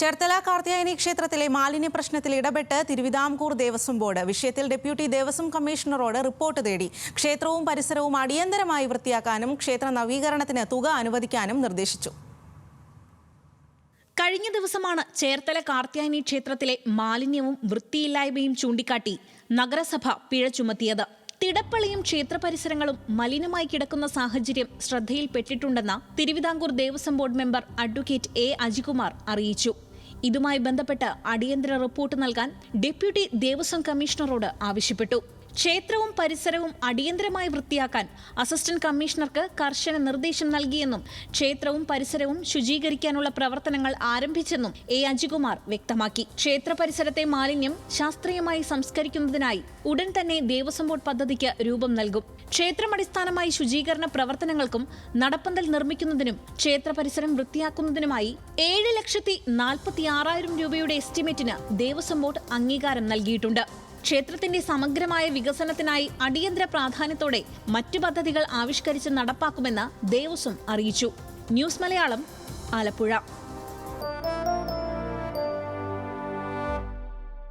ചേർത്തല കാർത്തിയായനി ക്ഷേത്രത്തിലെ മാലിന്യ പ്രശ്നത്തിൽ ഇടപെട്ട് തിരുവിതാംകൂർ ദേവസ്വം ബോർഡ്. വിഷയത്തിൽ ഡെപ്യൂട്ടി ദേവസ്വം കമ്മീഷണറോട് റിപ്പോർട്ട് തേടി. ക്ഷേത്രവും പരിസരവും അടിയന്തരമായി വൃത്തിയാക്കാനും ക്ഷേത്ര നവീകരണത്തിന് തുക അനുവദിക്കാനും നിർദ്ദേശിച്ചു. കഴിഞ്ഞ ദിവസമാണ് ചേർത്തല കാർത്തിയായനി ക്ഷേത്രത്തിലെ മാലിന്യവും വൃത്തിയില്ലായ്മയും ചൂണ്ടിക്കാട്ടി നഗരസഭ പിഴ ചുമത്തിയത്. തിടപ്പള്ളിയും ക്ഷേത്ര പരിസരങ്ങളും മലിനമായി കിടക്കുന്ന സാഹചര്യം ശ്രദ്ധയിൽപ്പെട്ടിട്ടുണ്ടെന്ന് Thiruvithamkoor Devaswom board member advocate A Ajikumar അറിയിച്ചു. ഇതുമായി ബന്ധപ്പെട്ട് അടിയന്തര റിപ്പോർട്ട് നൽകാൻ ഡെപ്യൂട്ടി ദേവസ്വം കമ്മീഷണറോട് ആവശ്യപ്പെട്ടു ക്ഷേത്രവും പരിസരവും അടിയന്തരമായി വൃത്തിയാക്കാൻ അസിസ്റ്റന്റ് കമ്മീഷണർക്ക് കർശന നിർദ്ദേശം നൽകിയെന്നും ക്ഷേത്രവും പരിസരവും ശുചീകരിക്കാനുള്ള പ്രവർത്തനങ്ങൾ ആരംഭിച്ചെന്നും എ അജികുമാർ വ്യക്തമാക്കി. ക്ഷേത്ര പരിസരത്തെ മാലിന്യം ശാസ്ത്രീയമായി സംസ്കരിക്കുന്നതിനായി ഉടൻ തന്നെ ദേവസ്വം ബോർഡ് പദ്ധതിക്ക് രൂപം നൽകും. ക്ഷേത്രം അടിസ്ഥാനമായി ശുചീകരണ പ്രവർത്തനങ്ങൾക്കും നടപ്പന്തൽ നിർമ്മിക്കുന്നതിനും ക്ഷേത്ര പരിസരം വൃത്തിയാക്കുന്നതിനുമായി ഏഴ് ലക്ഷത്തി നാൽപ്പത്തി ആറായിരം രൂപയുടെ എസ്റ്റിമേറ്റിന് ദേവസ്വം ബോർഡ് അംഗീകാരം നൽകിയിട്ടുണ്ട്. ക്ഷേത്രത്തിന്റെ സമഗ്രമായ വികസനത്തിനായി അടിയന്തര പ്രാധാന്യത്തോടെ മറ്റു പദ്ധതികൾ ആവിഷ്കരിച്ച് നടപ്പാക്കുമെന്ന് ദേവസ്വം അറിയിച്ചു. ന്യൂസ് മലയാളം ആലപ്പുഴ.